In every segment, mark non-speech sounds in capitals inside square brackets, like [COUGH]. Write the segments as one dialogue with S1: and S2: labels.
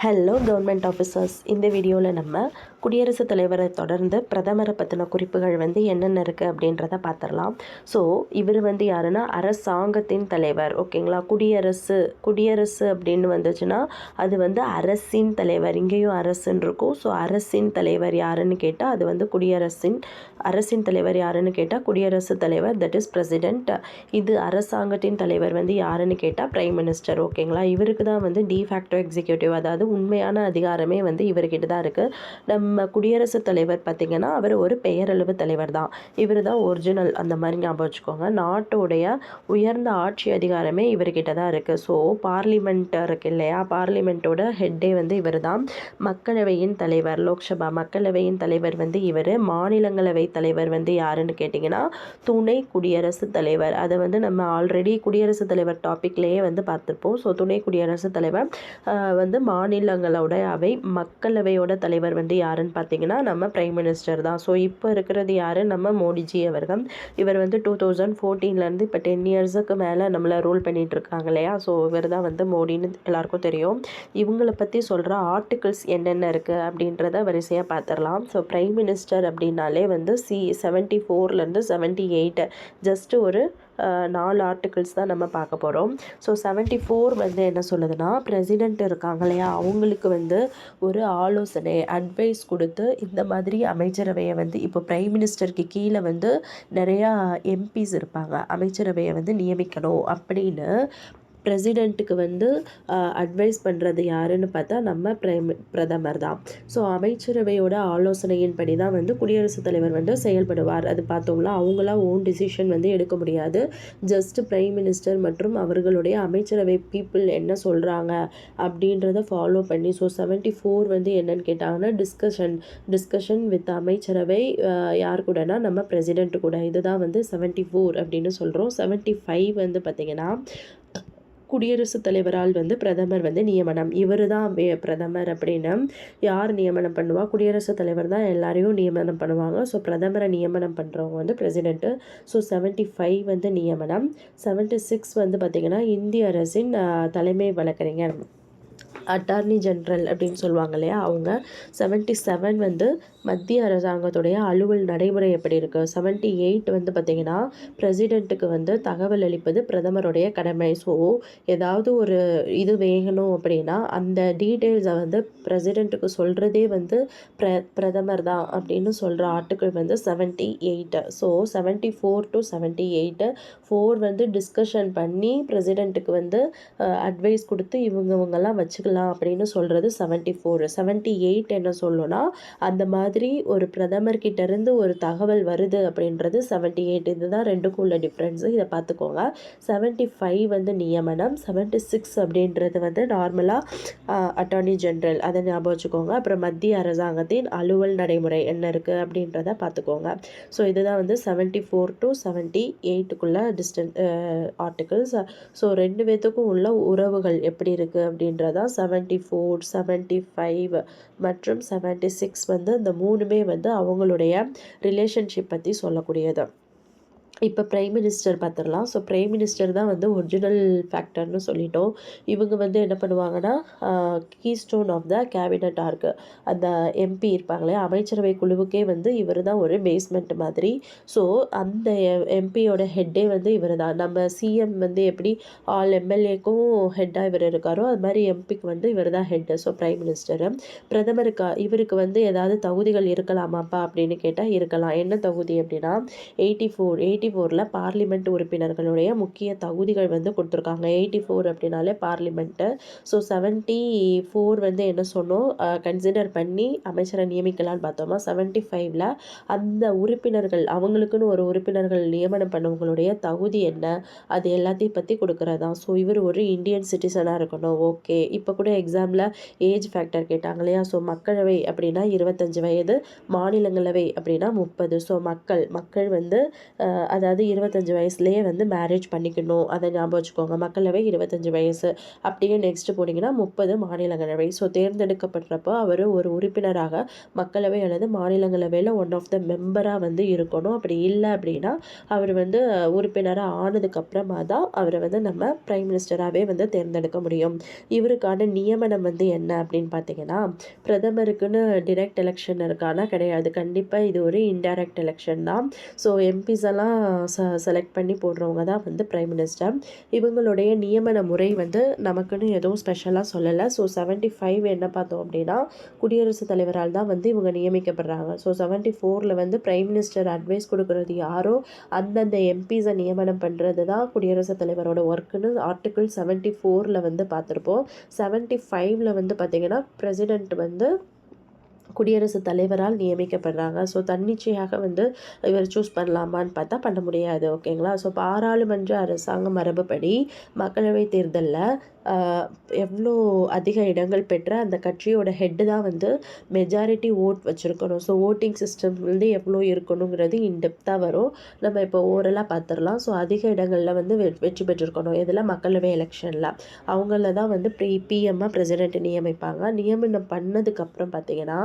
S1: Hello government officers இந்த வீடியோவில் நம்ம குடியரசுத் தலைவரை தொடர்ந்து பிரதமரை பற்றின குறிப்புகள் வந்து என்னென்ன இருக்குது அப்படின்றத பார்த்துடலாம் ஸோ இவர் வந்து யாருன்னா அரசாங்கத்தின் தலைவர் ஓகேங்களா குடியரசு குடியரசு அப்படின்னு வந்துச்சுன்னா அது வந்து அரசின் தலைவர் இங்கேயும் அரசுன்னு இருக்கும். ஸோ அரசின் தலைவர் யாருன்னு கேட்டால் அது வந்து குடியரசின் அரசின் தலைவர் யாருன்னு கேட்டால் குடியரசுத் தலைவர் தட் இஸ் பிரசிடென்ட் இது அரசாங்கத்தின் தலைவர் வந்து யாருன்னு கேட்டால் பிரைம் மினிஸ்டர் ஓகேங்களா இவருக்கு தான் வந்து டிஃபேக்டோ எக்ஸிக்யூட்டிவ் அதாவது உண்மையான அதிகாரமே வந்து இவர்கிட்ட தான் இருக்குது நம்ம நம்ம குடியரசுத் தலைவர் பார்த்திங்கன்னா அவர் ஒரு பெயரளவு தலைவர் தான். இவர் தான் ஒரிஜினல் அந்த மாதிரி ஞாபகம் வச்சுக்கோங்க. நாட்டோடைய உயர்ந்த ஆட்சி அதிகாரமே இவர்கிட்ட தான் இருக்குது ஸோ பார்லிமெண்ட் இருக்கு இல்லையா? பார்லிமெண்ட்டோட ஹெட்டே வந்து இவர் தான். மக்களவையின் தலைவர் லோக்சபா மக்களவையின் தலைவர் வந்து இவர். மாநிலங்களவை தலைவர் வந்து யாருன்னு கேட்டிங்கன்னா துணை குடியரசுத் தலைவர். அதை வந்து நம்ம ஆல்ரெடி குடியரசுத் தலைவர் டாப்பிக்லேயே வந்து பார்த்துருப்போம். ஸோ துணை குடியரசுத் தலைவர் வந்து மாநிலங்களோட அவை மக்களவையோட தலைவர் வந்து யாருன்னு பார்த்தீங்கன்னா நம்ம பிரைம் மினிஸ்டர் தான். ஸோ இப்போ இருக்கிறது யார்? நம்ம மோடிஜி அவர்கள். இவர் வந்து டூ தௌசண்ட் ஃபோர்டீன்லேருந்து இப்போ டென் இயர்ஸுக்கு மேலே நம்மளை ரூல் பண்ணிகிட்டு இருக்காங்க இல்லையா? ஸோ இவர் தான் வந்து மோடின்னு எல்லாருக்கும் தெரியும். இவங்களை பற்றி சொல்கிற ஆர்டிகிள்ஸ் என்னென்ன இருக்குது அப்படின்றத வரிசையாக பார்த்துடலாம் ஸோ பிரைம் மினிஸ்டர் அப்படின்னாலே வந்து சி செவன்ட்டி ஃபோர்லேருந்து செவன்ட்டி எயிட் ஜஸ்ட்டு ஒரு நாலு ஆர்டிகிள்ஸ் தான் நம்ம பார்க்க போகிறோம் ஸோ செவன்ட்டி ஃபோர் வந்து என்ன சொல்லுதுன்னா பிரசிடென்ட் இருக்காங்க இல்லையா? அவங்களுக்கு வந்து ஒரு ஆலோசனை அட்வைஸ் கொடுத்து இந்த மாதிரி அமைச்சரவையை வந்து இப்போ பிரைம் மினிஸ்டருக்கு கீழே வந்து நிறையா எம்பிஸ் இருப்பாங்க. அமைச்சரவையை வந்து நியமிக்கணும் அப்படின்னு பிரசிடெண்ட்டுக்கு வந்து அட்வைஸ் பண்ணுறது யாருன்னு பார்த்தா நம்ம பிரைம் பிரதமர் தான் ஸோ அமைச்சரவையோட ஆலோசனையின்படி தான் வந்து குடியரசுத் தலைவர் வந்து செயல்படுவார். அது பார்த்தோம்னா அவங்களா ஓன் டிசிஷன் வந்து எடுக்க முடியாது. ஜஸ்ட் பிரைம் மினிஸ்டர் மற்றும் அவர்களுடைய அமைச்சரவை பீப்புள் என்ன சொல்கிறாங்க அப்படின்றத ஃபாலோ பண்ணி ஸோ செவன்ட்டி ஃபோர் வந்து என்னன்னு கேட்டாங்கன்னா டிஸ்கஷன் டிஸ்கஷன் வித் அமைச்சரவை யார் கூடனா நம்ம பிரசிடென்ட் கூட. இதுதான் வந்து செவன்ட்டி ஃபோர் அப்படின்னு சொல்கிறோம் செவன்ட்டி ஃபைவ் வந்து பார்த்திங்கன்னா குடியரசுத் தலைவரால் வந்து பிரதமர் வந்து நியமனம். இவர் தான் பிரதமர் அப்படின்னு யார் நியமனம் பண்ணுவா? குடியரசுத் தலைவர் தான் எல்லாரையும் நியமனம் பண்ணுவாங்க. ஸோ பிரதமரை நியமனம் பண்ணுறவங்க வந்து பிரசிடென்ட்டு ஸோ செவன்ட்டி ஃபைவ் வந்து நியமனம். செவன்ட்டி சிக்ஸ் வந்து பார்த்திங்கன்னா இந்திய அரசின் தலைமை வழக்கறிஞர். அட்டார்னி ஜென்ரல் அப்படின்னு சொல்லுவாங்க இல்லையா? அவங்க செவன்ட்டி செவன் வந்து மத்திய அரசாங்கத்துடைய அலுவல் நடைமுறை எப்படி இருக்குது செவன்ட்டி எயிட் வந்து பார்த்திங்கன்னா பிரசிடெண்ட்டுக்கு வந்து தகவல் அளிப்பது பிரதமருடைய கடமை. ஸோ ஏதாவது ஒரு இது வேகணும் அப்படின்னா அந்த டீட்டெயில்ஸை வந்து பிரசிடெண்ட்டுக்கு சொல்கிறதே வந்து பிர பிரதமர் தான் அப்படின்னு சொல்கிற ஆர்டிக்கிள் வந்து seventy eight so seventy four to seventy eight four வந்து டிஸ்கஷன் பண்ணி பிரசிடெண்ட்டுக்கு வந்து அட்வைஸ் கொடுத்து இவங்க இவங்கெல்லாம் வச்சுக்கலாம். அப்படின்னு சொல்கிறது செவன்ட்டி ஃபோர் செவன்ட்டி எயிட் என்ன சொல்லணும்னா அந்த மாதிரி ஒரு பிரதமர் ஒரு தகவல் வருது அப்படின்றது செவன்ட்டி எயிட் இதுதான் ரெண்டுக்கும் உள்ள டிஃப்ரென்ஸு இதை பார்த்துக்கோங்க. செவன்ட்டி ஃபைவ் வந்து நியமனம் செவன்ட்டி சிக்ஸ் அப்படின்றது வந்து நார்மலாக அட்டார்னி ஜென்ரல் அதை ஞாபகம் வச்சுக்கோங்க. அப்புறம் மத்திய அரசாங்கத்தின் அலுவல் நடைமுறை என்ன இருக்குது அப்படின்றத பார்த்துக்கோங்க. ஸோ இதுதான் வந்து செவன்ட்டி ஃபோர் டு செவன்ட்டி எயிட்டுக்குள்ள டிஸ்டன் ஆர்டிகிள்ஸ் ஸோ ரெண்டு பேத்துக்கும் உள்ள உறவுகள் எப்படி இருக்குது அப்படின்றதான் செவன்ட்டி ஃபோர் செவன்ட்டி ஃபைவ் மற்றும் செவன்ட்டி சிக்ஸ் வந்து இந்த மூணுமே வந்து அவங்களுடைய ரிலேஷன்ஷிப் பற்றி சொல்லக்கூடியது. இப்போ பிரைம் மினிஸ்டர் பார்த்துடலாம் ஸோ பிரைம் மினிஸ்டர் தான் வந்து ஒரிஜினல் ஃபேக்டர்னு சொல்லிட்டோம். இவங்க வந்து என்ன பண்ணுவாங்கன்னா கீ ஸ்டோன் ஆஃப் த கேபினட்டாக இருக்குது அந்த எம்பி இருப்பாங்களே அமைச்சரவை குழுவுக்கே வந்து இவர் தான் ஒரு பேஸ்மெண்ட் மாதிரி. ஸோ அந்த எம்பியோட ஹெட்டே வந்து இவர் தான். நம்ம சிஎம் வந்து எப்படி ஆல் எம்எல்ஏக்கும் ஹெட்டாக இவர் இருக்காரோ அது மாதிரி எம்பிக்கு வந்து இவர் தான் ஹெட்டு ஸோ பிரைம் மினிஸ்டர் பிரதமருக்கு இவருக்கு வந்து ஏதாவது தகுதிகள் இருக்கலாமாப்பா அப்படின்னு கேட்டால் இருக்கலாம். என்ன தகுதி அப்படின்னா எயிட்டி ஃபோர் எயிட்டி ஃபோரில் பார்லிமெண்ட் உறுப்பினர்களுடைய முக்கிய தகுதிகள் வந்து கொடுத்துருக்காங்க. எயிட்டி ஃபோர் அப்படின்னாலே பார்லிமெண்ட்டு. ஸோ செவன்ட்டி ஃபோர் வந்து என்ன சொன்னோம்? கன்சிடர் பண்ணி அமைச்சரை நியமிக்கலாம்னு பார்த்தோமா? செவன்ட்டி ஃபைவ்ல அந்த உறுப்பினர்கள் அவங்களுக்குன்னு ஒரு உறுப்பினர்கள் நியமனம் பண்ணவங்களுடைய தகுதி என்ன? அது எல்லாத்தையும் பற்றி கொடுக்குறதா? ஸோ இவர் ஒரு இந்தியன் சிட்டிசனாக இருக்கணும். ஓகே இப்போ கூட எக்ஸாமில் ஏஜ் ஃபேக்டர் கேட்டாங்க இல்லையா? ஸோ மக்களவை அப்படின்னா இருபத்தஞ்சு வயது மாநிலங்களவை அப்படின்னா முப்பது. ஸோ மக்கள் மக்கள் வந்து அதாவது இருபத்தஞ்சி வயசுலேயே வந்து மேரேஜ் பண்ணிக்கணும். அதை ஞாபகம் வச்சுக்கோங்க. மக்களவை இருபத்தஞ்சி வயசு. அப்படியே நெக்ஸ்ட்டு போனீங்கன்னா முப்பது மாநிலங்களவை. ஸோ தேர்ந்தெடுக்கப்படுறப்போ அவர் ஒரு உறுப்பினராக மக்களவை அல்லது மாநிலங்களவையில் ஒன் ஆஃப் த மெம்பராக வந்து இருக்கணும். அப்படி இல்லை அப்படின்னா அவர் வந்து உறுப்பினராக ஆனதுக்கப்புறமா தான் அவரை வந்து நம்ம ப்ரைம் மினிஸ்டராகவே வந்து தேர்ந்தெடுக்க முடியும். இவருக்கான நியமனம் வந்து என்ன அப்படின்னு பார்த்தீங்கன்னா பிரதமருக்குன்னு டிரெக்ட் எலெக்ஷன் இருக்கானா கிடையாது. கண்டிப்பாக இது ஒரு இன்டைரக்ட் எலெக்ஷன் தான். ஸோ எம்பிஸ் எல்லாம் ச செலக்ட் பண்ணி போடுறவங்க தான் வந்து ப்ரைம் மினிஸ்டர் இவங்களுடைய நியமன முறை வந்து நமக்குன்னு எதுவும் ஸ்பெஷலாக சொல்லலை. ஸோ செவன்ட்டி ஃபைவ் என்ன பார்த்தோம் அப்படின்னா குடியரசுத் தலைவரால் தான் வந்து இவங்க நியமிக்கப்படுறாங்க. ஸோ செவன்ட்டி ஃபோரில் வந்து ப்ரைம் மினிஸ்டர் அட்வைஸ் கொடுக்குறது யாரோ அந்தந்த எம்பிஸை நியமனம் பண்ணுறது தான் குடியரசுத் தலைவரோட ஒர்க்குன்னு ஆர்டிக்கிள் செவன்ட்டி ஃபோரில் வந்து பார்த்துருப்போம். செவன்ட்டி ஃபைவ்ல வந்து பார்த்திங்கன்னா பிரசிடெண்ட் வந்து குடியரசுத் தலைவரால் நியமிக்கப்படுறாங்க. ஸோ தன்னிச்சையாக வந்து இவர் சூஸ் பண்ணலாமான்னு பார்த்தா பண்ண முடியாது ஓகேங்களா ஸோ பாராளுமன்ற அரசாங்க மரபுப்படி மக்களவைத் தேர்தலில் எவ்வளோ அதிக இடங்கள் பெற்ற அந்த கட்சியோட ஹெட்டு தான் வந்து மெஜாரிட்டி ஓட் வச்சுருக்கணும். ஸோ ஓட்டிங் சிஸ்டம் வந்து எவ்வளோ இருக்கணுங்கிறது இன்டெப்த்தாக வரும். நம்ம இப்போ ஓரலாக பார்த்துடலாம் ஸோ அதிக இடங்களில் வந்து வெ வெற்றி பெற்றிருக்கணும். இதில் மக்களவை எலெக்ஷனில் அவங்கள தான் வந்து ப்ரீ பிஎம்மாக பிரசிடென்ட் நியமிப்பாங்க. நியமனம் பண்ணதுக்கப்புறம் பார்த்தீங்கன்னா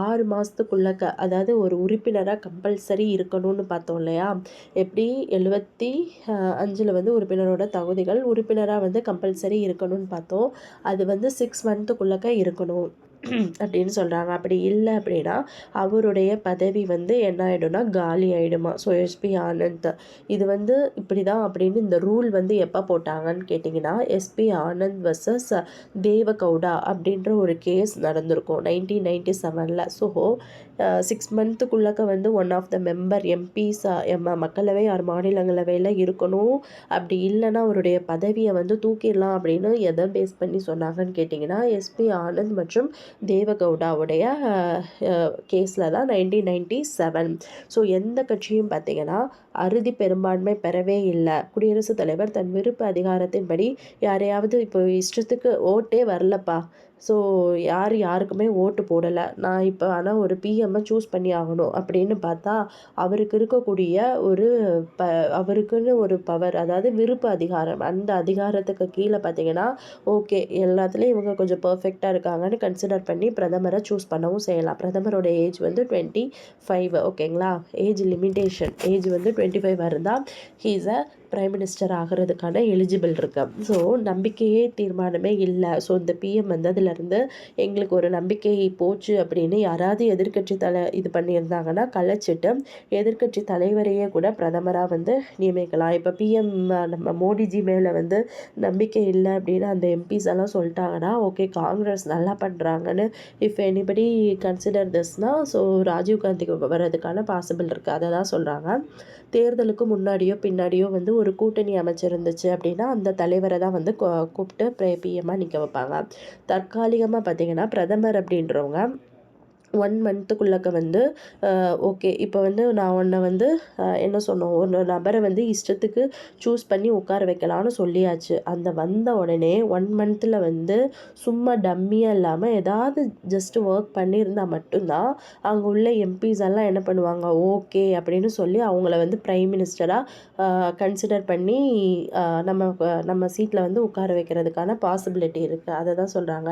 S1: ஆறு மாதத்துக்குள்ள க அதாவது ஒரு உறுப்பினராக கம்பல்சரி இருக்கணும்னு பார்த்தோம் இல்லையா? எப்படி? எழுபத்தி அஞ்சில் வந்து உறுப்பினரோட தகுதிகள் உறுப்பினராக வந்து கம்பல்சரி இருக்கணும். பண்ணணும்னு பார்த்தோம். அது வந்து சிக்ஸ் மந்த்துக்குள்ளக்க இருக்கணும். [CLEARS THROAT] அப்படின்னு சொல்கிறாங்க அப்படி இல்லை அப்படின்னா அவருடைய பதவி வந்து என்ன ஆகிடும்னா காலி ஆகிடுமா ஸோ எஸ்பி ஆனந்த். இது வந்து இப்படி தான் அப்படின்னு இந்த ரூல் வந்து எப்போ போட்டாங்கன்னு கேட்டிங்கன்னா எஸ்பி ஆனந்த் வர்சஸ் தேவகவுடா அப்படின்ற ஒரு கேஸ் நடந்திருக்கும். நைன்டீன் நைன்டி செவனில் ஸோ சிக்ஸ் மந்த்துக்குள்ளக்க வந்து one of the member MPs M மக்களவை ஆர் மாநிலங்களவையில் இருக்கணும். அப்படி இல்லைன்னா அவருடைய பதவியை வந்து தூக்கிடலாம் அப்படின்னு எதை பேஸ் பண்ணி சொன்னாங்கன்னு கேட்டிங்கன்னா எஸ்பி ஆனந்த் மற்றும் தேவகவுடாவுடைய கேஸில் தான் நைன்டீன் நைன்டி செவன் ஸோ எந்த கட்சியும் பார்த்திங்கன்னா அறுதி பெரும்பான்மை பெறவே இல்லை. குடியரசுத் தலைவர் தன் விருப்ப அதிகாரத்தின்படி யாரையாவது இப்போ இஷ்டத்துக்கு ஓட்டே வரலப்பா. ஸோ யார் யாருக்குமே ஓட்டு போடலை. நான் இப்போ ஆனால் ஒரு பிஎம்மை சூஸ் பண்ணி ஆகணும் அப்படின்னு பார்த்தா அவருக்கு இருக்கக்கூடிய ஒரு ப அவருக்குன்னு ஒரு பவர் அதாவது விருப்ப அதிகாரம். அந்த அதிகாரத்துக்கு கீழே பார்த்தீங்கன்னா ஓகே எல்லாத்துலேயும் இவங்க கொஞ்சம் பர்ஃபெக்டாக இருக்காங்கன்னு கன்சிடர் பண்ணி பிரதமரை சூஸ் பண்ணவும் செய்யலாம். பிரதமரோட ஏஜ் வந்து டுவெண்ட்டி ஃபைவ் ஓகேங்களா ஏஜ் லிமிட்டேஷன் ஏஜ் வந்து டுவெண்ட்டி ஃபைவ் இருந்தால் ஹீஸ் அ ப்ரைம் மினிஸ்டர் ஆகிறதுக்கான எலிஜிபிள் இருக்கு? ஸோ நம்பிக்கையே தீர்மானமே இல்லை. ஸோ இந்த பிஎம் வந்ததுலேருந்து எங்களுக்கு ஒரு நம்பிக்கை போச்சு அப்படின்னு யாராவது எதிர்கட்சி தலை இது பண்ணியிருந்தாங்கன்னா கலைச்சிட்டு எதிர்கட்சி தலைவரையே கூட பிரதமராக வந்து நியமிக்கலாம். இப்போ பிஎம் நம்ம மோடிஜி மேலே வந்து நம்பிக்கை இல்லை அப்படின்னு அந்த எம்பிஸ் எல்லாம் சொல்லிட்டாங்கன்னா ஓகே காங்கிரஸ் நல்லா பண்ணுறாங்கன்னு இஃப் எனிபடி கன்சிடர் திஸ்னால் ஸோ ராஜீவ்காந்திக்கு வர்றதுக்கான பாசிபிள் இருக்குது அதை தான் சொல்கிறாங்க தேர்தலுக்கு முன்னாடியோ பின்னாடியோ வந்து ஒரு கூட்டணி அமைச்சிருந்துச்சு அப்படின்னா அந்த தலைவரை தான் வந்து கூப்பிட்டு பிஎம்மாக நிற்க வைப்பாங்க. தற்காலிகமாக பார்த்தீங்கன்னா பிரதமர் அப்படின்றவங்க ஒன் மந்த்துக்குள்ளக்க வந்து ஓகே இப்போ வந்து நான் உன்னை வந்து என்ன சொன்னோம்? ஒரு நபரை வந்து இஷ்டத்துக்கு சூஸ் பண்ணி உட்கார வைக்கலான்னு சொல்லியாச்சு. அந்த வந்த உடனே ஒன் மந்த்தில் வந்து சும்மா டம்மியாக இல்லாமல் ஏதாவது ஜஸ்ட்டு ஒர்க் பண்ணியிருந்தால் மட்டும்தான் அங்கே உள்ள எம்பிஸ் எல்லாம் என்ன பண்ணுவாங்க? ஓகே அப்படின்னு சொல்லி அவங்கள வந்து ப்ரைம் மினிஸ்டராக கன்சிடர் பண்ணி நம்ம நம்ம சீட்டில் வந்து உட்கார வைக்கிறதுக்கான பாசிபிலிட்டி இருக்குது அதை தான் சொல்கிறாங்க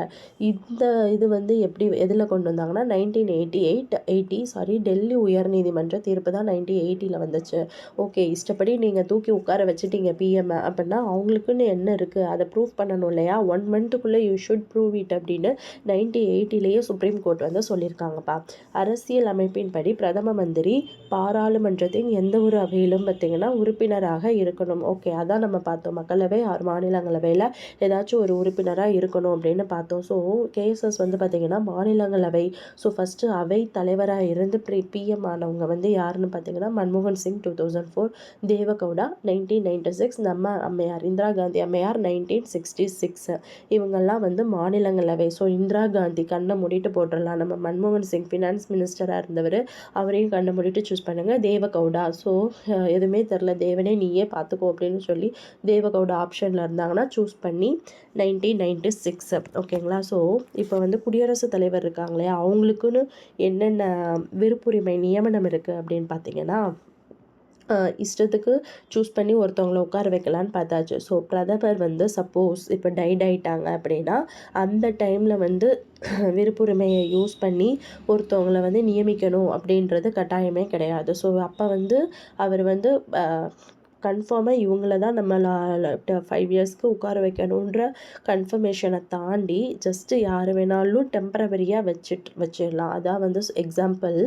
S1: இந்த இது வந்து எப்படி எதில் கொண்டு வந்தாங்கன்னா nine nineteen eighty eight eighty sorry Delhi உயர்நீதிமன்ற தீர்ப்பு தான் நைன்டீன் எயிட்டியில் வந்துச்சு. ஓகே இஷ்டப்படி நீங்கள் தூக்கி உட்கார வச்சுட்டீங்க பிஎம் அப்படின்னா அவங்களுக்குன்னு என்ன இருக்குது அதை ப்ரூவ் பண்ணணும் இல்லையா? ஒன் மந்த்துக்குள்ளே யூ ஷுட் ப்ரூவ் இட் அப்படின்னு நைன்டி எயிட்டிலேயே சுப்ரீம் கோர்ட் வந்து சொல்லியிருக்காங்கப்பா. அரசியல் அமைப்பின்படி பிரதம மந்திரி பாராளுமன்றத்தின் எந்த ஒரு அவையிலும் பார்த்திங்கன்னா உறுப்பினராக இருக்கணும். ஓகே அதான் நம்ம பார்த்தோம். மக்களவை ஆறு மாநிலங்களவையில் ஏதாச்சும் ஒரு உறுப்பினராக இருக்கணும் அப்படின்னு பார்த்தோம். ஸோ கேசஸ் வந்து பார்த்திங்கன்னா மாநிலங்களவை ஸோ ஃபஸ்ட்டு அவை தலைவராக இருந்து ப்ரி பிஎம் ஆனவங்க வந்து யாருன்னு பார்த்தீங்கன்னா மன்மோகன் Singh two thousand four Deve Gowda nineteen ninety six நம்ம அம்மையார் இந்திரா காந்தி அம்மையார் நைன்டீன் சிக்ஸ்டி சிக்ஸ் இவங்கெல்லாம் வந்து மாநிலங்களவை. ஸோ இந்திரா காந்தி கண்ணை மூடிட்டு போட்டுடலாம். நம்ம மன்மோகன் சிங் ஃபினான்ஸ் மினிஸ்டராக இருந்தவர் அவரையும் கண்ணை மூடிட்டு சூஸ் பண்ணுங்கள் தேவகவுடா. ஸோ எதுவுமே தெரில தேவனே நீயே பார்த்துக்கோ அப்படின்னு சொல்லி தேவகவுடா ஆப்ஷனில் இருந்தாங்கன்னா சூஸ் பண்ணி நைன்டீன் நைன்டி சிக்ஸ் ஓகேங்களா? ஸோ இப்போ வந்து குடியரசுத் தலைவர் இருக்காங்களே அவங்களுக்குன்னு என்னென்ன விருப்புரிமை நியமனம் இருக்குது அப்படின்னு பார்த்தீங்கன்னா இஷ்டத்துக்கு சூஸ் பண்ணி ஒருத்தவங்கள உட்கார வைக்கலான்னு பார்த்தாச்சு. ஸோ பிரதமர் வந்து சப்போஸ் இப்போ டைட் ஆகிட்டாங்க அப்படின்னா அந்த டைமில் வந்து [CLEARS THROAT] விருப்புரிமையை யூஸ் பண்ணி ஒருத்தவங்கள வந்து நியமிக்கணும் அப்படின்றது கட்டாயமே கிடையாது. ஸோ அப்போ வந்து அவர் வந்து கன்ஃபார்மாக இவங்கள தான் நம்ம ஃபைவ் இயர்ஸ்க்கு உட்கார வைக்கணுன்ற கன்ஃபர்மேஷனை தாண்டி ஜஸ்ட்டு யார் வேணாலும் டெம்பரவரியாக வச்சுட்டு வச்சிடலாம். அதான் வந்து எக்ஸாம்பிள்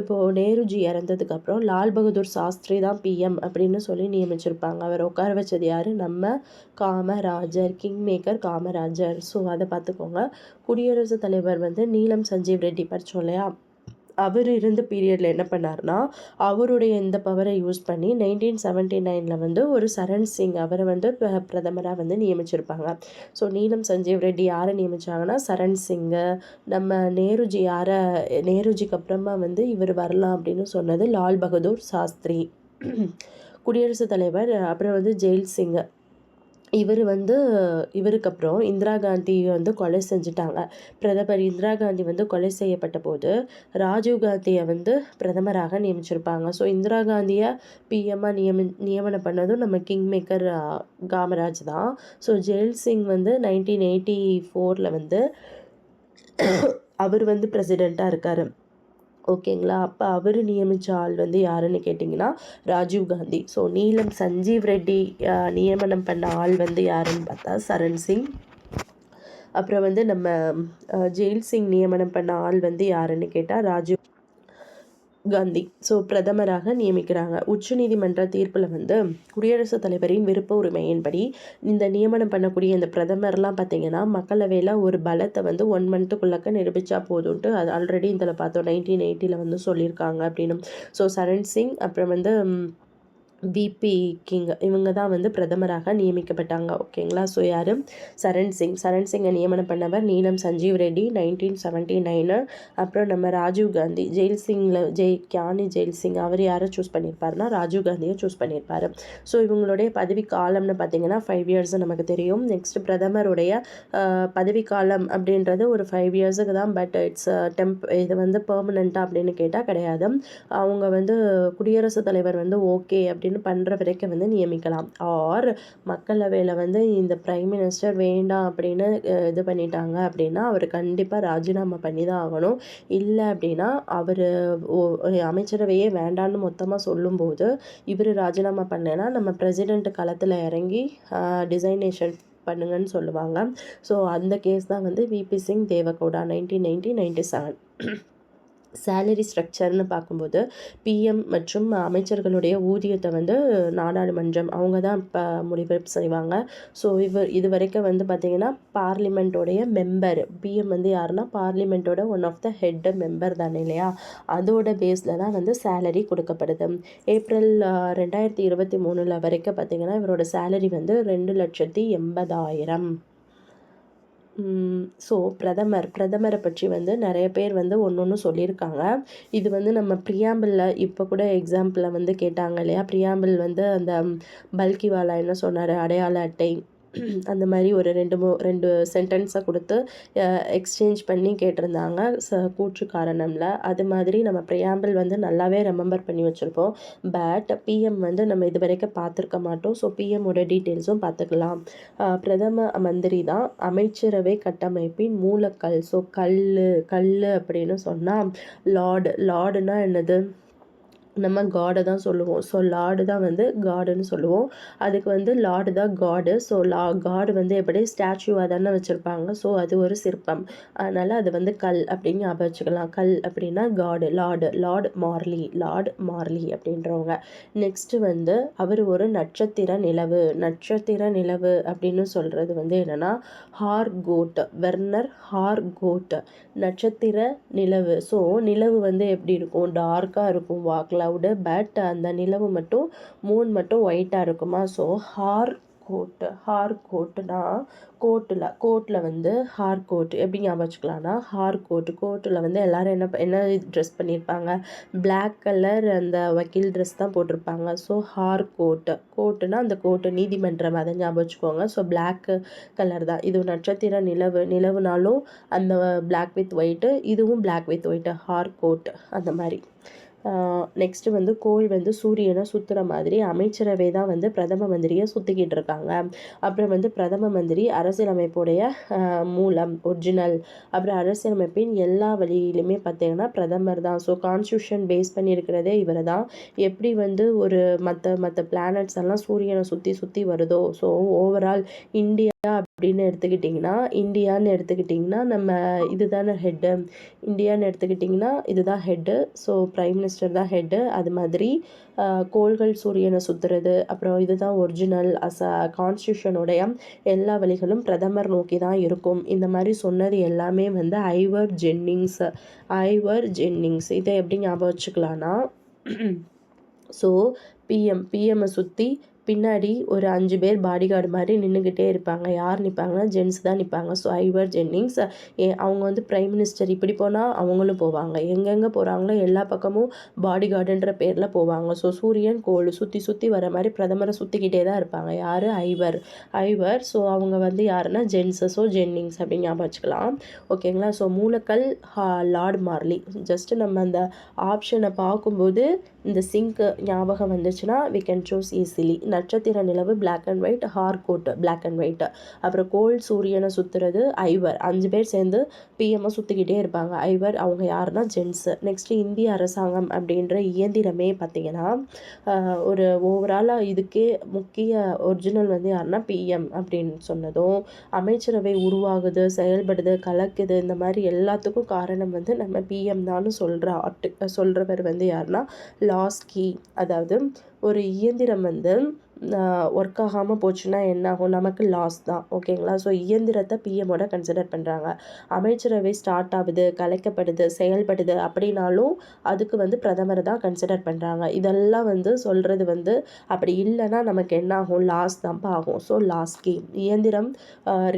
S1: இப்போது நேருஜி இறந்ததுக்கப்புறம் லால் பகதூர் சாஸ்திரி தான் பிஎம் அப்படின்னு சொல்லி நியமிச்சிருப்பாங்க. அவர் உட்கார வச்சது யார்? நம்ம Kamarajar king maker Kamarajar. So அதை பார்த்துக்கோங்க. குடியரசுத் தலைவர் வந்து நீலம் சஞ்சீவ் ரெட்டி படித்தோம் இல்லையா? அவர் இருந்த பீரியடில் என்ன பண்ணார்னா அவருடைய இந்த பவரை யூஸ் பண்ணி நைன்டீன் செவன்ட்டி நைனில் வந்து ஒரு சரண் சிங் அவரை வந்து பிரதமராக வந்து நியமிச்சிருப்பாங்க. ஸோ நீலம் சஞ்சீவ் ரெட்டி யாரை நியமித்தாங்கன்னா சரண் சிங்கு நம்ம நேருஜி யாரை நேருஜிக்கு அப்புறமா வந்து இவர் வரலாம் அப்படின்னு சொன்னது லால் பகதூர் சாஸ்திரி. குடியரசுத் தலைவர் அப்புறம் வந்து ஜெயில் சிங்கு. இவர் வந்து இவருக்கு அப்புறம் இந்திரா காந்தி வந்து கொலை செஞ்சுட்டாங்க. பிரதமர் இந்திரா காந்தி வந்து கொலை செய்யப்பட்ட போது ராஜீவ் காந்தியை வந்து பிரதமராக நியமிச்சிருப்பாங்க. ஸோ இந்திரா காந்தியை பிஎம்மாக நியமி நியமனம் பண்ணதும் நம்ம கிங் மேக்கர் காமராஜ் தான். ஸோ ஜெயில் சிங் வந்து நைன்டீன் எயிட்டி ஃபோரில் வந்து அவர் வந்து பிரசிடெண்ட்டாக இருக்கார். ஓகேங்களா? அப்போ அவர் நியமித்த ஆள் வந்து யாருன்னு கேட்டிங்கன்னா ராஜீவ் காந்தி. ஸோ நீலம் சஞ்சீவ் ரெட்டி நியமனம் பண்ண ஆள் வந்து யாருன்னு பார்த்தா சரண் சிங். அப்புறம் வந்து நம்ம ஜெயில் சிங் நியமனம் பண்ண ஆள் வந்து யாருன்னு கேட்டால் ராஜீவ் காந்தி. ஸோ பிரதமராக நியமிக்கிறாங்க. உச்சநீதிமன்ற தீர்ப்பில் வந்து குடியரசுத் தலைவரின் விருப்ப உரிமையின்படி இந்த நியமனம் பண்ணக்கூடிய இந்த பிரதமர்லாம் பார்த்தீங்கன்னா மக்களவையில் ஒரு பலத்தை வந்து ஒன் மந்த்துக்குள்ளக்க நிரூபித்தா போதும்ட்டு அது ஆல்ரெடி இதில் பார்த்தோம். நைன்டீன் எயிட்டியில் வந்து சொல்லியிருக்காங்க அப்படின்னு. ஸோ சரண் சிங் அப்புறம் வந்து விபி கிங் இவங்க தான் வந்து பிரதமராக நியமிக்கப்பட்டாங்க. ஓகேங்களா ஸோ யார்? சரண் சிங். சரண் சிங்கை நியமனம் பண்ணவர் Neelam Sanjiva Reddy nineteen seventy nine அப்புறம் நம்ம ராஜீவ் காந்தி. ஜெயில் சிங்கில் ஜெய் கியானி ஜெயில் சிங். அவர் யாரை சூஸ் பண்ணியிருப்பாருனா ராஜீவ் காந்தியை சூஸ் பண்ணியிருப்பார். ஸோ இவங்களுடைய பதவி காலம்னு பார்த்தீங்கன்னா ஃபைவ் இயர்ஸ் நமக்கு தெரியும். நெக்ஸ்ட் பிரதமருடைய பதவி காலம் அப்படின்றது ஒரு ஃபைவ் இயர்ஸுக்கு தான். பட் இட்ஸ் டெம்ப் இது வந்து பெர்மனண்ட்டாக அப்படின்னு கேட்டால் கிடையாது. அவங்க வந்து குடியரசுத் தலைவர் வந்து ஓகே அப்படி அப்படின்னு பண்ணுற வரைக்கும் வந்து நியமிக்கலாம். ஆர் மக்களவையில் வந்து இந்த ப்ரைம் மினிஸ்டர் வேண்டாம் அப்படின்னு இது பண்ணிட்டாங்க அப்படின்னா அவர் கண்டிப்பாக ராஜினாமா பண்ணி தான் ஆகணும். இல்லை அப்படின்னா அவர் அமைச்சரவையே வேண்டான்னு மொத்தமாக சொல்லும்போது இவர் ராஜினாமா பண்ணலைன்னா நம்ம பிரசிடெண்ட் களத்தில் இறங்கி டிசைனேஷன் பண்ணுங்கன்னு சொல்லுவாங்க. ஸோ அந்த கேஸ் தான் வந்து VP Singh Deve Gowda nineteen ninety ninety seven salary ஸ்ட்ரக்சர்னு பார்க்கும்போது பிஎம் மற்றும் அமைச்சர்களுடைய ஊதியத்தை வந்து நாடாளுமன்றம் அவங்க தான் இப்போ முடிவு செய்வாங்க. ஸோ இவர் இது வரைக்கும் வந்து பார்த்திங்கன்னா பார்லிமெண்ட்டோடைய மெம்பர் பிஎம் வந்து யாருன்னா பார்லிமெண்ட்டோட one of the head member தானே இல்லையா? அதோட பேஸில் தான் வந்து சேலரி கொடுக்கப்படுது. ஏப்ரல் ரெண்டாயிரத்தி இருபத்தி மூணில் வரைக்கும் பார்த்திங்கன்னா இவரோட சேலரி வந்து ரெண்டு லட்சத்தி எண்பதாயிரம். ஸோ பிரதமர் பிரதமரை பற்றி வந்து நிறைய பேர் வந்து ஒன்று ஒன்று சொல்லியிருக்காங்க. இது வந்து நம்ம ப்ரியாம்பிளில் இப்போ கூட எக்ஸாம்பிளில் வந்து கேட்டாங்க இல்லையா? ப்ரியாம்பிள் வந்து அந்த பல்கிவாலா என்ன சொன்னார்? அடையாள அட்டை [CLEARS THROAT] அந்த மாதிரி ஒரு ரெண்டு மூ ரெண்டு சென்டென்ஸை கொடுத்து எக்ஸ்சேஞ்ச் பண்ணி கேட்டிருந்தாங்க. ச கூற்று காரணமில் அது மாதிரி நம்ம ப்ரியாம்பிள் வந்து நல்லாவே ரெமெம்பர் பண்ணி வச்சுருப்போம். பட் பிஎம் வந்து நம்ம இது வரைக்கும் பார்த்துருக்க மாட்டோம். ஸோ பிஎம்மோட டீட்டெயில்ஸும் பார்த்துக்கலாம். பிரதம மந்திரி தான் அமைச்சரவை கட்டமைப்பின் மூலக்கல். ஸோ கல் கல் அப்படின்னு சொன்னால் லார்டு லார்டுனா என்னது? நம்ம காடை தான் சொல்லுவோம். ஸோ லார்டு தான் வந்து காடுன்னு சொல்லுவோம். அதுக்கு வந்து லார்டு தான் காடு ஸோ லா காடு வந்து எப்படி ஸ்டாச்சுவாக தானே வச்சுருப்பாங்க. ஸோ அது ஒரு சிற்பம். அதனால் அது வந்து கல் அப்படின்னு ஞாபகம் வச்சுக்கலாம். கல் அப்படின்னா காடு Lord Lord Morley Lord Morley அப்படின்றவங்க. நெக்ஸ்ட்டு வந்து அவர் ஒரு நட்சத்திர நிலவு. நட்சத்திர நிலவு அப்படின்னு சொல்கிறது வந்து என்னென்னா ஹார் கோட் வெர்னர் ஹார் கோட் நட்சத்திர நிலவு. ஸோ நிலவு வந்து எப்படி இருக்கும்? டார்க்காக இருக்கும் வாக்கில் க்ளவுடு பட் அந்த நிலவு மட்டும் மூன் மட்டும் ஒயிட்டாக இருக்குமா? ஸோ ஹார் கோட்டு ஹார் கோட்டுனா கோட்டில் கோட்டில் வந்து ஹார் கோட் எப்படி ஞாபகம் வச்சுக்கலாம்னா ஹார் கோட்டு கோட்டில் வந்து எல்லோரும் என்ன என்ன ட்ரெஸ் பண்ணியிருப்பாங்க? பிளாக் கலர் அந்த வக்கீல் ட்ரெஸ் தான் போட்டிருப்பாங்க. ஸோ ஹார் கோட்டு கோட்டுனா அந்த கோட்டு நீதிமன்றம் அதை ஞாபகம் வச்சுக்கோங்க. ஸோ பிளாக் கலர் தான். இது நட்சத்திர நிலவு நிலவுனாலும் அந்த பிளாக் வித் ஒயிட்டு இதுவும் black with white hard coat அந்த மாதிரி. நெக்ஸ்ட்டு வந்து கோள் வந்து சூரியனை சுற்றுற மாதிரி அமைச்சரவை தான் வந்து பிரதம மந்திரியை சுற்றிக்கிட்டு இருக்காங்க. அப்புறம் வந்து பிரதம மந்திரி அரசியலமைப்புடைய மூலம் ஒரிஜினல் அப்புறம் அரசியலமைப்பின் எல்லா வழியிலுமே பார்த்தீங்கன்னா பிரதமர் தான். ஸோ கான்ஸ்டியூஷன் பேஸ் பண்ணியிருக்கிறதே இவர் தான். எப்படி வந்து ஒரு மற்ற மற்ற பிளானட்ஸ் எல்லாம் சூரியனை சுற்றி சுற்றி வருதோ? ஸோ ஓவரால் இந்தியா அப்படின்னு எடுத்துக்கிட்டிங்கன்னா இந்தியான்னு எடுத்துக்கிட்டிங்கன்னா நம்ம இதுதானே ஹெட்டு இந்தியான்னு எடுத்துக்கிட்டிங்கன்னா இதுதான் ஹெட்டு ஸோ ப்ரைம் மினிஸ்டர் தான் ஹெட்டு அது மாதிரி கோள்கள் சூரியனை சுற்றுறது அப்புறம் இதுதான் ஒரிஜினல் அஸ் அ கான்ஸ்டியூஷனுடைய எல்லா வழிகளும் பிரதமர் நோக்கி தான் இருக்கும். இந்த மாதிரி சொன்னது எல்லாமே வந்து ஐவர் ஜென்னிங்ஸ் ஐவர் ஜென்னிங்ஸ் இதை எப்படி ஞாபகம் வச்சுக்கலான்னா ஸோ [CLEARS THROAT] பிஎம் பிஎம்மை சுற்றி பின்னாடி ஒரு அஞ்சு பேர் பாடி கார்டு மாதிரி நின்றுக்கிட்டே இருப்பாங்க. யார் நிற்பாங்கன்னா ஜென்ஸ் தான் நிற்பாங்க ஸோ ஐவர் ஜென்னிங்ஸ் ஏ அவங்க வந்து ப்ரைம் மினிஸ்டர் இப்படி போனால் அவங்களும் போவாங்க. எங்கெங்கே போகிறாங்களோ எல்லா பக்கமும் பாடி கார்டுன்ற பேரில் போவாங்க. ஸோ சூரியன் கோள் சுற்றி சுற்றி வர மாதிரி பிரதமரை சுற்றிக்கிட்டே தான் இருப்பாங்க. யார்? ஐவர் ஐவர் ஸோ அவங்க வந்து யாருன்னா ஜென்ஸு ஸோ ஜென்னிங்ஸ் அப்படின்னு ஞாபகம் வச்சுக்கலாம். ஓகேங்களா ஸோ மூலக்கல் லார்ட் மார்லி ஜஸ்ட்டு நம்ம அந்த ஆப்ஷனை பார்க்கும்போது இந்த சிங்க்கு ஞாபகம் வந்துச்சுன்னா வி கேன் சூஸ் ஈஸிலி நட்சத்திர நிலவு black and white hard coat black and white அப்புறம் கோல் சூரியனை சுற்றுறது ஐவர். அஞ்சு பேர் சேர்ந்து பிஎம்ஐ சுற்றிக்கிட்டே இருப்பாங்க. ஐவர் அவங்க யாருன்னா ஜென்ஸு நெக்ஸ்ட்டு இந்திய அரசாங்கம் அப்படின்ற இயந்திரமே பார்த்திங்கன்னா ஒரு ஓவராலாக இதுக்கே முக்கிய ஒரிஜினல் வந்து யாருன்னா பிஎம் அப்படின்னு சொன்னதும் அமைச்சரவை உருவாகுது செயல்படுது கலக்குது இந்த மாதிரி எல்லாத்துக்கும் காரணம் வந்து நம்ம பிஎம் தான் சொல்கிற ஆட்டு சொல்கிறவர் வந்து யாருன்னா லாஸ்கி அதாவது ஒரு இயந்திரம் வந்து ஒர்க் ஆகாமல் போச்சுன்னா என்ன ஆகும் நமக்கு லாஸ் தான். ஓகேங்களா? ஸோ இயந்திரத்தை பிஎம்மோட கன்சிடர் பண்ணுறாங்க அமைச்சரவை ஸ்டார்ட் ஆகுது கலைக்கப்படுது செயல்படுது அப்படின்னாலும் அதுக்கு வந்து பிரதமரை தான் கன்சிடர் பண்ணுறாங்க இதெல்லாம் வந்து சொல்கிறது வந்து அப்படி இல்லைன்னா நமக்கு என்ன ஆகும் லாஸ் தான்ப்பா ஆகும் ஸோ லாஸ் கீ இயந்திரம்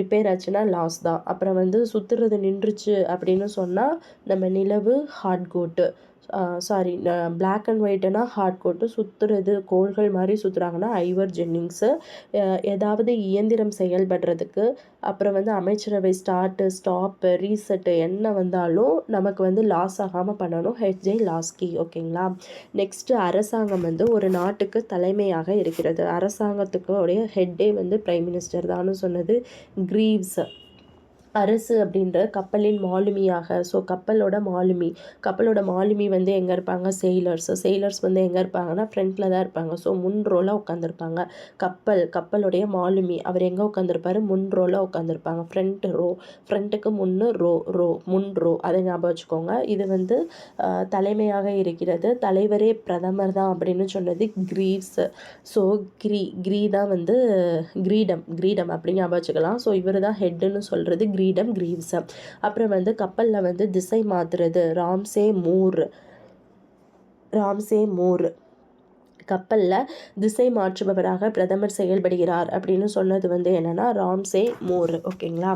S1: ரிப்பேர் ஆச்சுன்னா லாஸ் தான். அப்புறம் வந்து சுற்றுறது நின்றுச்சு அப்படின்னு சொன்னால் நம்ம நிலவு hard coat sorry black and ஒயிட்டுனா hard coat சுற்றுறது கோள்கள் மாதிரி சுற்றுறாங்கன்னா ஐவர் ஜென்னிங்ஸு. ஏதாவது இயந்திரம் செயல்படுறதுக்கு அப்புறம் வந்து அமைச்சரவை ஸ்டார்ட்டு ஸ்டாப்பு ரீசெட்டு என்ன வந்தாலும் நமக்கு வந்து லாஸ் ஆகாமல் பண்ணணும். ஹெச்ஜே லாஸ்கி ஓகேங்களா? நெக்ஸ்ட்டு அரசாங்கம் வந்து ஒரு நாட்டுக்கு தலைமையாக இருக்கிறது. அரசாங்கத்துக்கு உடைய ஹெட்டே வந்து பிரைம் மினிஸ்டர் தான். சொன்னது க்ரீவ்ஸ் அரசு அப்படின்ற கப்பலின் மாலுமியாக ஸோ கப்பலோட மாலுமி கப்பலோட மாலுமி வந்து எங்கே இருப்பாங்க? செயிலர்ஸ் செயிலர்ஸ் வந்து எங்கே இருப்பாங்கன்னா ஃப்ரண்ட்டில் தான் இருப்பாங்க. ஸோ முன் ரோலாக உட்காந்துருப்பாங்க கப்பல் கப்பலுடைய மாலுமி அவர் எங்கே உட்காந்துருப்பாரு முன் ரோலாக உட்காந்துருப்பாங்க ஃப்ரண்ட் ரோ ஃப்ரண்ட்டுக்கு முன்னு ரோ ரோ முன் ரோ அதை ஞாபகம் வச்சுக்கோங்க. இது வந்து தலைமையாக இருக்கிறது. தலைவரே பிரதமர் தான் அப்படின்னு சொன்னது கிரீவ்ஸ் ஸோ கிரீ கிரீ தான் வந்து கிரீடம் கிரீடம் அப்படி ஞாபகம் வச்சுக்கலாம். ஸோ இவர் தான் ஹெட்டுன்னு சொல்கிறது கிரீடம் கிரீவ்ஸ். அப்புறம் வந்து கப்பலில் வந்து திசை மாற்றுறது ராம்சே மூர். Ramsay Moore. கப்பலில் திசை மாற்றுபவராக பிரதமர் செயல்படுகிறார் அப்படின்னு சொன்னது வந்து என்னென்னா ராம்சே மோர் ஓகேங்களா?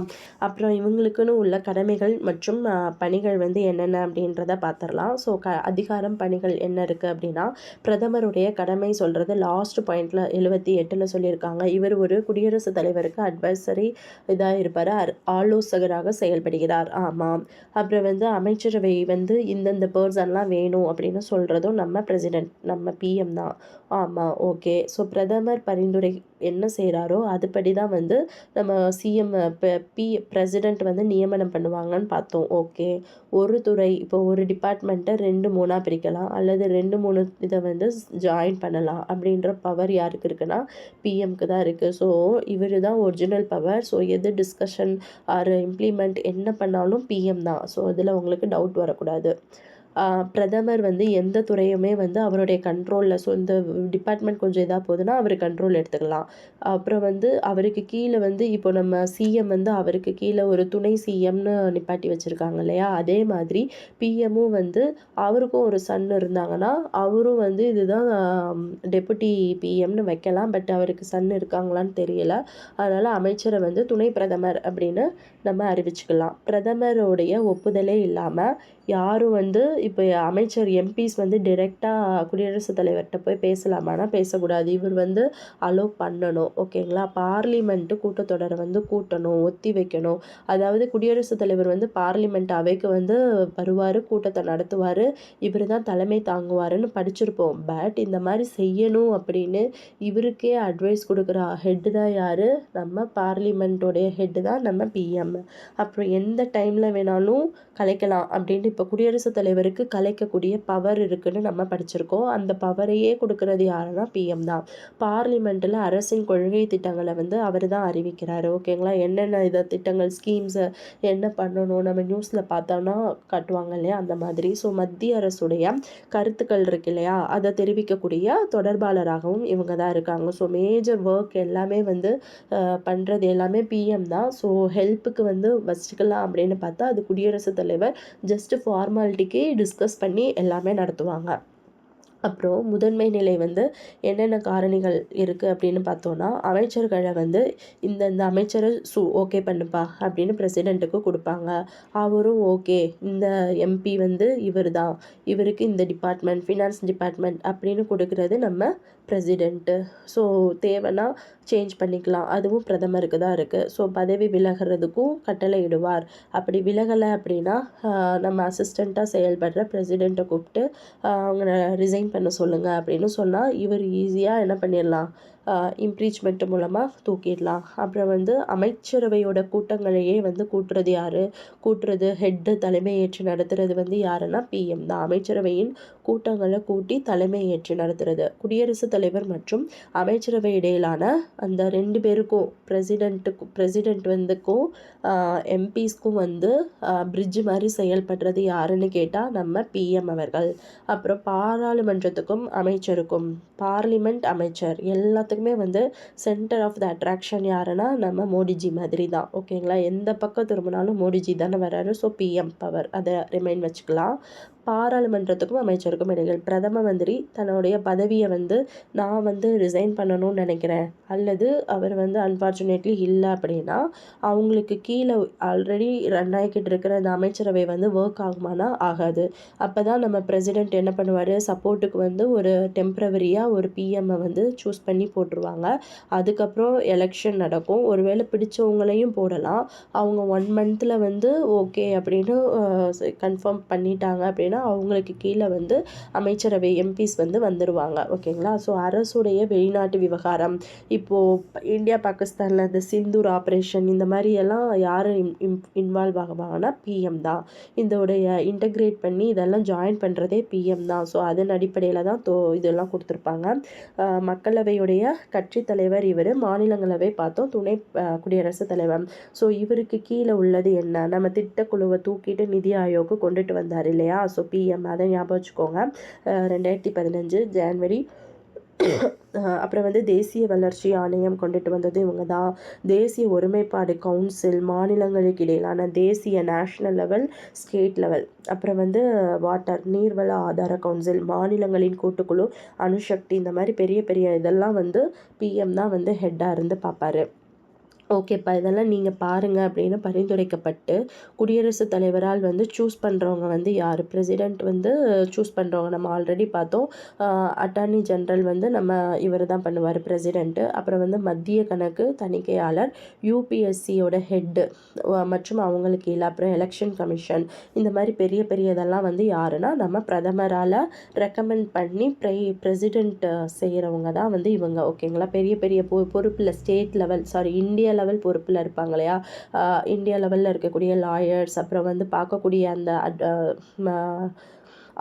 S1: அப்புறம் இவங்களுக்குன்னு உள்ள கடமைகள் மற்றும் பணிகள் வந்து என்னென்ன அப்படின்றத பார்த்துடலாம் ஸோ க அதிகாரம் பணிகள் என்ன இருக்குது அப்படின்னா பிரதமருடைய கடமை சொல்கிறது லாஸ்ட் பாயிண்டில் எழுபத்தி எட்டில் சொல்லியிருக்காங்க. இவர் ஒரு குடியரசுத் தலைவருக்கு அட்வைசரி இதாக இருப்பார். ஆலோசகராக செயல்படுகிறார். ஆமாம் அப்புறம் வந்து அமைச்சரவை வந்து இந்தந்த பர்சன்லாம் வேணும் அப்படின்னு சொல்கிறதும் நம்ம பிரசிடென்ட் நம்ம பிஎம் தான். ஆமாம் ஓகே ஸோ பிரதமர் பரிந்துரை என்ன செய்கிறாரோ அதுபடி தான் வந்து நம்ம சிஎம் பி பிரசிடெண்ட் வந்து நியமனம் பண்ணுவாங்கன்னு பார்த்தோம் ஓகே ஒரு துறை இப்போ ஒரு டிபார்ட்மெண்ட்டை ரெண்டு மூணாக பிரிக்கலாம் அல்லது ரெண்டு மூணு இதை வந்து ஜாயின் பண்ணலாம் அப்படின்ற பவர் யாருக்கு இருக்குன்னா பிஎம்க்கு தான் இருக்குது ஸோ இவர் தான் ஒரிஜினல் பவர் ஸோ எது டிஸ்கஷன் ஆர் இம்ப்ளிமெண்ட் என்ன பண்ணாலும் பிஎம் தான். ஸோ அதில் உங்களுக்கு டவுட் வரக்கூடாது. பிரதமர் வந்து எந்த துறையுமே வந்து அவருடைய கண்ட்ரோலில் ஸோ இந்த டிபார்ட்மெண்ட் கொஞ்சம் இதாக போகுதுன்னா அவர் கண்ட்ரோல் எடுத்துக்கலாம். அப்புறம் வந்து அவருக்கு கீழே வந்து இப்போ நம்ம சிஎம் வந்து அவருக்கு கீழே ஒரு துணை சிஎம்னு நிப்பாட்டி வச்சுருக்காங்க இல்லையா? அதே மாதிரி பிஎம்மும் வந்து அவருக்கும் ஒரு சன் இருந்தாங்கன்னா அவரும் வந்து இதுதான் டெபுட்டி பிஎம்னு வைக்கலாம். பட் அவருக்கு சன் இருக்காங்களான்னு தெரியல. அதனால் அமைச்சரை வந்து துணை பிரதமர் அப்படின்னு நம்ம அறிவிச்சுக்கலாம். பிரதமருடைய ஒப்புதலே இல்லாமல் யாரும் வந்து இப்போ அமைச்சர் எம்பிஸ் வந்து டிரெக்டாக குடியரசுத் தலைவர்கிட்ட போய் பேசலாமானா பேசக்கூடாது. இவர் வந்து அலோவ் பண்ணணும் ஓகேங்களா? பார்லிமெண்ட்டு கூட்டத்தொடரை வந்து கூட்டணும் ஒத்தி வைக்கணும். அதாவது குடியரசுத் தலைவர் வந்து பார்லிமெண்ட் அவைக்கு வந்து வருவார் கூட்டத்தை நடத்துவார். இவர் தான் தலைமை தாங்குவாருன்னு படிச்சிருப்போம். பட் இந்த மாதிரி செய்யணும் அப்படின்னு இவருக்கே அட்வைஸ் கொடுக்குற ஹெட்டு தான் யார்? நம்ம பார்லிமெண்ட்டோடைய ஹெட்டு தான் நம்ம பிஎம் அப்புறம் எந்த டைமில் வேணாலும் கலைக்கலாம் அப்படின்ட்டு இப்போ குடியரசுத் தலைவருக்கு கலைக்கக்கூடிய பவர் இருக்குன்னு நம்ம படிச்சிருக்கோம். அந்த பவரையே கொடுக்கறது யாருன்னா பிஎம் தான். பார்லிமெண்ட்டில் அரசின் கொள்கை திட்டங்களை வந்து அவர் தான் அறிவிக்கிறாரு. ஓகேங்களா என்னென்ன இதை திட்டங்கள் ஸ்கீம்ஸை என்ன பண்ணணும்? நம்ம நியூஸில் பார்த்தோன்னா காட்டுவாங்க இல்லையா? அந்த மாதிரி. ஸோ மத்திய அரசுடைய கருத்துக்கள் இருக்கு இல்லையா? அதை தெரிவிக்கக்கூடிய தொடர்பாளராகவும் இவங்க தான் இருக்காங்க. ஸோ மேஜர் ஒர்க் எல்லாமே வந்து பண்ணுறது எல்லாமே பிஎம் தான். ஸோ ஹெல்ப்புக்கு வந்து வச்சுக்கலாம் அப்படின்னு பார்த்தா அது குடியரசுத் தலைவர் ஜஸ்ட் ஃபார்மாலிட்டிக்கு டிஸ்கஸ் பண்ணி எல்லாமே நடத்துவாங்க. அப்புறம் முதன்மை நிலை வந்து என்னென்ன காரணிகள் இருக்குது அப்படின்னு பார்த்தோன்னா அமைச்சர்களை வந்து இந்த இந்த அமைச்சரை சு ஓகே பண்ணுப்பா அப்படின்னு பிரசிடெண்ட்டுக்கு கொடுப்பாங்க. அவரும் ஓகே இந்த எம்பி வந்து இவர் தான் இவருக்கு இந்த டிபார்ட்மெண்ட் ஃபினான்ஸ் டிபார்ட்மெண்ட் அப்படின்னு கொடுக்கறது நம்ம பிரசிடெண்ட்டு ஸோ தேவைன்னா சேஞ்ச் பண்ணிக்கலாம். அதுவும் பிரதமருக்கு தான் இருக்குது ஸோ பதவி விலகிறதுக்கும் கட்டளை இடுவார். அப்படி விலகலை அப்படின்னா நம்ம அசிஸ்டண்ட்டாக செயல்படுற பிரசிடெண்ட்டை கூப்பிட்டு அவங்க ரிசைன் பண்ண சொல்லுங்கள் அப்படின்னு சொன்னால் இவர் ஈஸியாக என்ன பண்ணிடலாம்? இம்ப்ரீச்மெண்ட் மூலமாக தூக்கிடலாம். அப்புறம் வந்து அமைச்சரவையோட கூட்டங்களையே வந்து கூட்டுறது யார்? கூட்டுறது ஹெட்டு தலைமை ஏற்று நடத்துறது வந்து யாருன்னா பிஎம் தான். அமைச்சரவையின் கூட்டங்களை கூட்டி தலைமை ஏற்று நடத்துறது. குடியரசுத் தலைவர் மற்றும் அமைச்சரவை இடையிலான அந்த ரெண்டு பேருக்கும் பிரசிடென்ட்டுக்கும் பிரசிடென்ட் வந்துக்கும் எம்பிஸ்க்கும் வந்து பிரிட்ஜ் மாதிரி செயல்படுறது யாருன்னு கேட்டால் நம்ம பிஎம் அவர்கள். அப்புறம் பாராளுமன்றத்துக்கும் அமைச்சருக்கும் பார்லிமெண்ட் அமைச்சர் எல்லாத்துக்கும் எல்லாத்துக்குமே வந்து சென்டர் ஆஃப் த அட்ராக்ஷன் யாருன்னா நம்ம மோடிஜி மாதிரி தான் ஓகேங்களா எந்த பக்கம் திரும்பினாலும் மோடிஜி தானே வராரு ஸோ பிஎம் பவர் அதை ரிமைன் வச்சுக்கலாம். பாராளுமன்றத்துக்கும் அமைச்சருக்கும் இடையில் பிரதம மந்திரி தன்னுடைய பதவியை வந்து நான் வந்து ரிசைன் பண்ணணும்னு நினைக்கிறேன். அல்லது அவர் வந்து அன்ஃபார்ச்சுனேட்லி இல்லை அப்படின்னா அவங்களுக்கு கீழே ஆல்ரெடி ரன் ஆகிக்கிட்டு இருக்கிற அந்த அமைச்சரவை வந்து ஒர்க் ஆகுமானா ஆகாது. அப்போ தான் நம்ம பிரசிடெண்ட் என்ன பண்ணுவார்? சப்போர்ட்டுக்கு வந்து ஒரு டெம்ப்ரவரியாக ஒரு பிஎம்மை வந்து சூஸ் பண்ணி போட்டுருவாங்க. அதுக்கப்புறம் எலெக்ஷன் நடக்கும். ஒருவேளை பிடிச்சவங்களையும் போடலாம். அவங்க ஒன் மந்தில் வந்து ஓகே அப்படின்னு கன்ஃபார்ம் பண்ணிட்டாங்க அப்படின்னு ஏன்னா அவங்களுக்கு கீழே வந்து அமைச்சரவை எம்பிஸ் வந்து வந்துடுவாங்க ஓகேங்களா? ஸோ அரசுடைய வெளிநாட்டு விவகாரம். இப்போது இந்தியா பாகிஸ்தானில் இந்த சிந்தூர் ஆப்ரேஷன் இந்த மாதிரி எல்லாம் யார் இம் இன்வால்வ் ஆகுவாங்கன்னா பிஎம் தான். இதோடைய இன்டகிரேட் பண்ணி இதெல்லாம் ஜாயின் பண்ணுறதே பிஎம் தான். ஸோ அதன் அடிப்படையில் தான் தோ இதெல்லாம் கொடுத்துருப்பாங்க. மக்களவையுடைய கட்சி தலைவர் இவர் மாநிலங்களவை பார்த்தோம். துணை குடியரசுத் தலைவர். ஸோ இவருக்கு கீழே உள்ளது என்ன? நம்ம திட்டக்குழுவை தூக்கிட்டு நிதி ஆயோக்கு கொண்டுட்டு வந்தார் இல்லையா? ஸோ ஸோ பிஎம் அதை ஞாபகம் வச்சுக்கோங்க. ரெண்டாயிரத்தி பதினஞ்சு ஜான்வரி. அப்புறம் வந்து தேசிய வளர்ச்சி ஆணையம் கொண்டுட்டு வந்தது இவங்க தான். தேசிய ஒருமைப்பாடு கவுன்சில் மாநிலங்களுக்கு இடையிலான தேசிய நேஷ்னல் லெவல் ஸ்டேட் லெவல். அப்புறம் வந்து வாட்டர் நீர்வள ஆதார கவுன்சில் மாநிலங்களின் கூட்டுக்குழு அணுசக்தி இந்த மாதிரி பெரிய பெரிய இதெல்லாம் வந்து பிஎம் தான் வந்து ஹெட்டாக இருந்து பார்ப்பாரு. ஓகேப்பா இதெல்லாம் நீங்கள் பாருங்கள் அப்படின்னு பரிந்துரைக்கப்பட்டு குடியரசுத் தலைவரால் வந்து சூஸ் பண்ணுறவங்க வந்து யார்? பிரசிடெண்ட் வந்து சூஸ் பண்ணுறவங்க நம்ம ஆல்ரெடி பார்த்தோம். அட்டார்னி ஜென்ரல் வந்து நம்ம இவர் தான் பண்ணுவார் பிரசிடெண்ட்டு அப்புறம் வந்து மத்திய கணக்கு தணிக்கையாளர் யூபிஎஸ்சியோட ஹெட்டு மற்றும் அவங்களுக்கு இல்லை அப்புறம் எலெக்ஷன் கமிஷன் இந்த மாதிரி பெரிய பெரிய இதெல்லாம் வந்து யாருன்னா நம்ம பிரதமரால் ரெக்கமெண்ட் பண்ணி ப்ரை பிரசிடெண்ட் செய்கிறவங்க தான் வந்து இவங்க ஓகேங்களா பெரிய பெரிய பொ பொறுப்பில் state level sorry India level பொறுப்பில் இருப்பாங்க இல்லையா? இந்தியா லெவலில் இருக்கக்கூடிய லாயர்ஸ் அப்புறம் வந்து பார்க்கக்கூடிய அந்த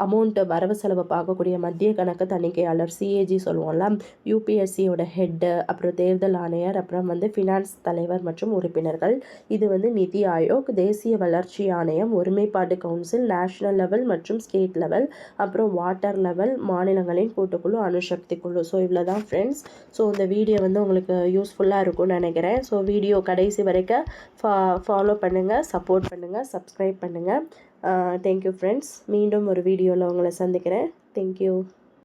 S1: அமௌண்ட்டு வரவு செலவு பார்க்கக்கூடிய மத்திய கணக்கு தணிக்கையாளர் சிஏஜி சொல்லுவோம்ல யூபிஎஸ்சியோட ஹெட்டு அப்புறம் தேர்தல் ஆணையர் அப்புறம் வந்து ஃபினான்ஸ் தலைவர் மற்றும் உறுப்பினர்கள். இது வந்து நிதி ஆயோக் தேசிய வளர்ச்சி ஆணையம் ஒருமைப்பாடு கவுன்சில் நேஷனல் லெவல் மற்றும் ஸ்டேட் லெவல் அப்புறம் வாட்டர் லெவல் மாநிலங்களின் கூட்டுக்குழு அணுசக்தி குழு. ஸோ இவ்வளோ தான் ஃப்ரெண்ட்ஸ் ஸோ இந்த வீடியோ வந்து உங்களுக்கு யூஸ்ஃபுல்லாக இருக்கும்னு நினைக்கிறேன். ஸோ வீடியோ கடைசி வரைக்கும் ஃபா ஃபாலோ பண்ணுங்கள் சப்போர்ட் பண்ணுங்கள் சப்ஸ்கிரைப் பண்ணுங்கள் Uh, தேங்க்யூ ஃப்ரெண்ட்ஸ் மீண்டும் ஒரு வீடியோவில் உங்களை சந்திக்கிறேன். தேங்க்யூ